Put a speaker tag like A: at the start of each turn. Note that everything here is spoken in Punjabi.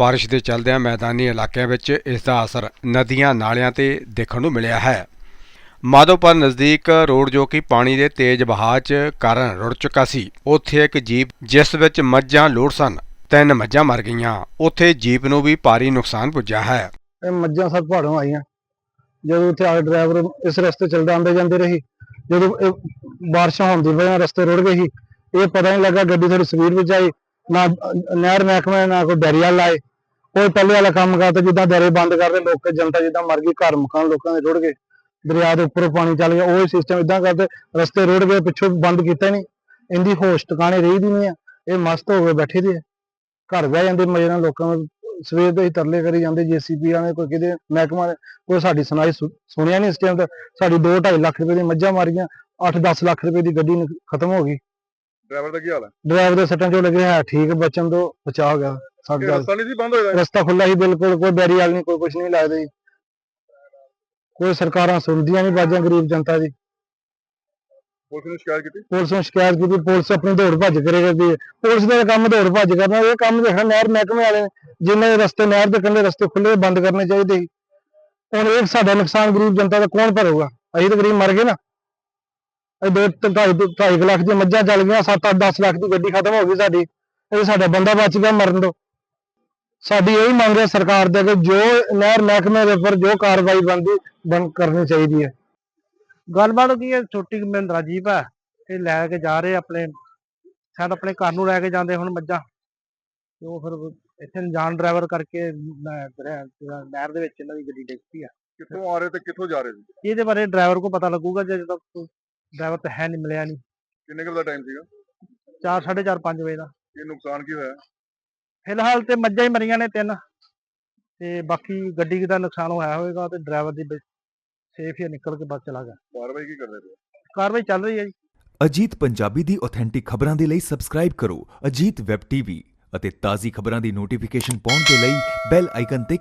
A: ਬਾਰਿਸ਼ ਦੇ ਚੱਲਦਿਆਂ ਮੈਦਾਨੀ ਇਲਾਕਿਆਂ ਵਿੱਚ ਇਸ ਦਾ ਅਸਰ ਨਦੀਆਂ ਨਾਲਿਆਂ ਤੇ ਦੇਖਣ ਨੂੰ ਮਿਲਿਆ ਹੈ। ਮਾਧੋਪੁਰ ਨਜ਼ਦੀਕ ਰੋਡ ਜੋ ਕਿ ਪਾਣੀ ਦੇ ਤੇਜ਼ ਵਹਾਅ 'ਚ ਕਾਰਨ ਰੁੜ ਚੁੱਕਾ ਸੀ, ਉੱਥੇ ਇੱਕ ਜੀਪ ਜਿਸ ਵਿੱਚ ਮੱਝਾਂ ਲੋੜ ਸਨ, ਤਿੰਨ ਮੱਝਾਂ ਮਰ ਗਈਆਂ, ਉੱਥੇ ਜੀਪ ਨੂੰ ਵੀ ਭਾਰੀ ਨੁਕਸਾਨ ਪੁੱਜਾ ਹੈ।
B: ਇਹ ਮੱਝਾਂ ਸਭ ਪਹਾੜੋਂ ਆਈਆਂ। ਜਦੋਂ ਉੱਥੇ ਆ ਡਰਾਈਵਰ ਇਸ ਰਸਤੇ ਚੱਲਦਾ ਆਂਦੇ ਜਾਂਦੇ ਰਹੀ, ਜਦੋਂ ਬਾਰਿਸ਼ਾਂ ਹੋਣ ਦੀ ਵਜ੍ਹਾ ਰਸਤੇ ਰੁੜ ਗਏ ਸੀ, ਇਹ ਪਤਾ ਨਹੀਂ ਲੱਗਾ ਗੱਡੀ ਥੋੜੀ ਸਪੀਡ ਵਿੱਚ ਆਈ, ਨਾ ਨਹਿਰ ਮਹਿਕਮੇ ਨਾ ਕੋਈ ਬੈਰੀ ਲਾਏ ਉਹ ਪਹਿਲੇ ਵਾਲਾ ਕੰਮ ਕਰਤਾ ਜਿੱਦਾਂ ਦਰੇ ਬੰਦ ਕਰਦੇ ਲੋਕ ਜਨਤਾ ਜਿੱਦਾਂ ਮਰ ਗਈ ਘਰ ਮਕਾਨ ਲੋਕਾਂ ਦੇ ਰੁੜ ਗਏ ਦਰਿਆ ਦੇ ਉੱਪਰੋਂ ਪਾਣੀ ਚੱਲ ਗਿਆ ਉਹ ਸਿਸਟਮ ਇਦਾਂ ਕਰਦੇ ਰਸਤੇ ਰੁੜ ਗਏ ਪਿੱਛੋਂ ਬੰਦ ਕੀਤਾ ਨਹੀਂ ਇਹਦੀ ਹੋਸ਼ ਟਿਕਾਣੇ ਰਹੀ ਦੀ ਨਹੀਂ ਆ ਇਹ ਮਸਤ ਹੋ ਕੇ ਬੈਠੇ ਦੇ ਘਰ ਬਹਿ ਜਾਂਦੇ ਮਜੇ ਨਾਲ ਲੋਕਾਂ ਨੂੰ ਸਵੇਰ ਦੇ ਹੀ ਤਰਲੇ ਕਰੀ ਜਾਂਦੇ ਜੀਸੀਪੀ ਵਾਲੇ ਕੋਈ ਕਿਤੇ ਮਹਿਕਮਾ ਨੇ ਕੋਈ ਸਾਡੀ ਸੁਣਾਈ ਸੁਣਿਆ ਨਹੀਂ ਇਸ ਟਾਈਮ ਤੇ ਸਾਡੀ 2.5 ਲੱਖ ਰੁਪਏ ਦੀ ਮੱਝਾਂ ਮਾਰੀਆਂ 8-10 ਲੱਖ ਰੁਪਏ ਦੀ ਗੱਡੀ ਨ- ਖਤਮ ਹੋ ਗਈ।
C: ਡਰਾਈਵਰ ਦਾ ਕੀ ਹਾਲ ਹੈ?
B: ਡਰਾਈਵਰ ਦੇ ਸੱਟਾਂ ਚੋਂ ਲੱਗੇ ਹੈ ਠੀਕ ਬਚਨ ਤੋਂ ਬਚਾ ਹੋ ਗਿਆ।
C: ਇਹ ਰਸਤਾ ਨਹੀਂ ਸੀ ਬੰਦ ਹੋਇਆ
B: ਰਸਤਾ ਖੁੱਲਾ ਸੀ ਬਿਲਕੁਲ ਕੋਈ ਬੈਰੀ ਵਾਲ ਨਹੀਂ ਕੋਈ ਕੁਝ ਨਹੀਂ ਲੱਗਦਾ ਜੀ। ਕੋਈ ਸਰਕਾਰਾਂ ਸੁਣਦੀਆਂ ਨਹੀਂ ਬਾਜਾਂ ਗਰੀਬ ਜਨਤਾ ਦੀ।
C: ਪੁਲਿਸ ਨੂੰ ਸ਼ਿਕਾਇਤ ਕੀਤੀ?
B: ਪੁਲਿਸ ਨੂੰ ਸ਼ਿਕਾਇਤ ਕੀਤੀ ਪੁਲਿਸ ਆਪਣੀ ਦੌੜ ਭੱਜ ਕਰੇ ਕਰਦੀ ਹੈ ਪੁਲਿਸ ਦਾ ਕੰਮ ਦੌੜ ਭੱਜ ਕਰਨਾ ਇਹ ਕੰਮ ਦੇਖਣਾ ਨਹਿਰ ਮਹਿਕਮੇ ਵਾਲੇ ਨੇ ਜਿਨ੍ਹਾਂ ਦੇ ਰਸਤੇ ਨਹਿਰ ਦੇ ਕੰਢੇ ਰਸਤੇ ਖੁੱਲੇ ਬੰਦ ਕਰਨੇ ਚਾਹੀਦੇ ਸੀ। ਹੁਣ ਇਹ ਸਾਡਾ ਨੁਕਸਾਨ ਗਰੀਬ ਜਨਤਾ ਦਾ ਕੌਣ ਭਰੂਗਾ? ਅਸੀਂ ਤਾਂ ਗਰੀਬ ਮਰ ਗਏ ਨਾ। ਇਹ ਦੋ ਢਾਈ ਲੱਖ ਦੀਆਂ ਮੱਝਾਂ ਚੱਲ ਗਈਆਂ 7-8 10 ਲੱਖ ਦੀ ਗੱਡੀ ਖਤਮ ਹੋ ਗਈ ਸਾਡੀ। ਇਹ ਸਾਡਾ ਬੰਦਾ ਬਚ ਗਿਆ ਮਰਨ ਤੋਂ। ਸਾਡੀ ਇਹ ਮੰਗ ਹੈ ਸਰਕਾਰ ਦੇ ਕਿ ਜੋ ਨਹਿਰ ਮਹਿਕਮੇ ਦੇ ਉੱਪਰ ਜੋ ਕਾਰਵਾਈ ਬਣਦੀ ਬਣ ਕਰਨੀ ਚਾਹੀਦੀ ਹੈ।
D: ਗੱਲਬਾਤ ਕੀ ਹੈ? ਛੋਟੀ ਮਹਿੰਦਰਾ ਜੀਪ ਹੈ ਇਹ ਲੈ ਕੇ ਜਾ ਰਹੇ ਆਪਣੇ ਸ਼ਾਇਦ ਆਪਣੇ ਘਰ ਨੂੰ ਲੈ ਕੇ ਜਾਂਦੇ ਹੁਣ ਮੱਝਾਂ। ਤੇ ਉਹ ਫਿਰ ਇੱਥੇ ਅਣਜਾਣ ਡਰਾਈਵਰ ਕਰਕੇ ਨਹਿਰ ਦੇ ਵਿੱਚ ਇਹਨਾਂ ਦੀ ਗੱਡੀ ਡਿੱਗ ਪਈ ਆ।
C: ਕਿੱਥੋਂ ਆ ਰਹੇ ਤੇ ਕਿੱਥੋਂ ਜਾ ਰਹੇ ਸੀ?
D: ਇਹਦੇ ਬਾਰੇ ਡਰਾਈਵਰ ਕੋ ਪਤਾ ਲੱਗੂਗਾ ਜੇ ਜਦੋਂ ਡਰਾਈਵਰ ਤਾਂ ਹੈ ਨਹੀਂ ਮਿਲਿਆ ਨਹੀਂ
C: ਕਿੰਨੇ ਕੁ ਦਾ ਟਾਈਮ ਸੀਗਾ?
D: 4 4:30 5 ਵਜੇ ਦਾ।
C: ਇਹ ਨੁਕਸਾਨ ਕੀ ਹੋਇਆ?
D: ਫਿਲਹਾਲ ਤੇ ਮੱਝਾਂ ਹੀ ਮਰੀਆਂ ਨੇ ਤਿੰਨ। ਤੇ ਬਾਕੀ ਗੱਡੀ ਦਾ ਨੁਕਸਾਨ ਹੋਇਆ ਹੋਵੇਗਾ ਤੇ ਡਰਾਈਵਰ ਦੀ ਸੇਫ ਹੀ ਨਿਕਲ ਕੇ ਬਸ ਚਲਾ ਗਿਆ।
C: ਕਾਰਵਾਈ ਕੀ ਕਰਦੇ ਪਏ?
D: ਕਾਰਵਾਈ ਚੱਲ ਰਹੀ ਹੈ ਜੀ।
E: ਅਜੀਤ ਪੰਜਾਬੀ ਦੀ ਆਥੈਂਟਿਕ ਖਬਰਾਂ ਦੇ ਲਈ ਸਬਸਕ੍ਰਾਈਬ ਕਰੋ ਅਜੀਤ ਵੈਬ ਟੀਵੀ ਅਤੇ ਤਾਜ਼ੀ ਖਬਰਾਂ ਦੀ ਨੋਟੀਫਿਕੇਸ਼ਨ ਪਾਉਣ ਦੇ ਲਈ ਬੈਲ ਆਈਕਨ ਤੇ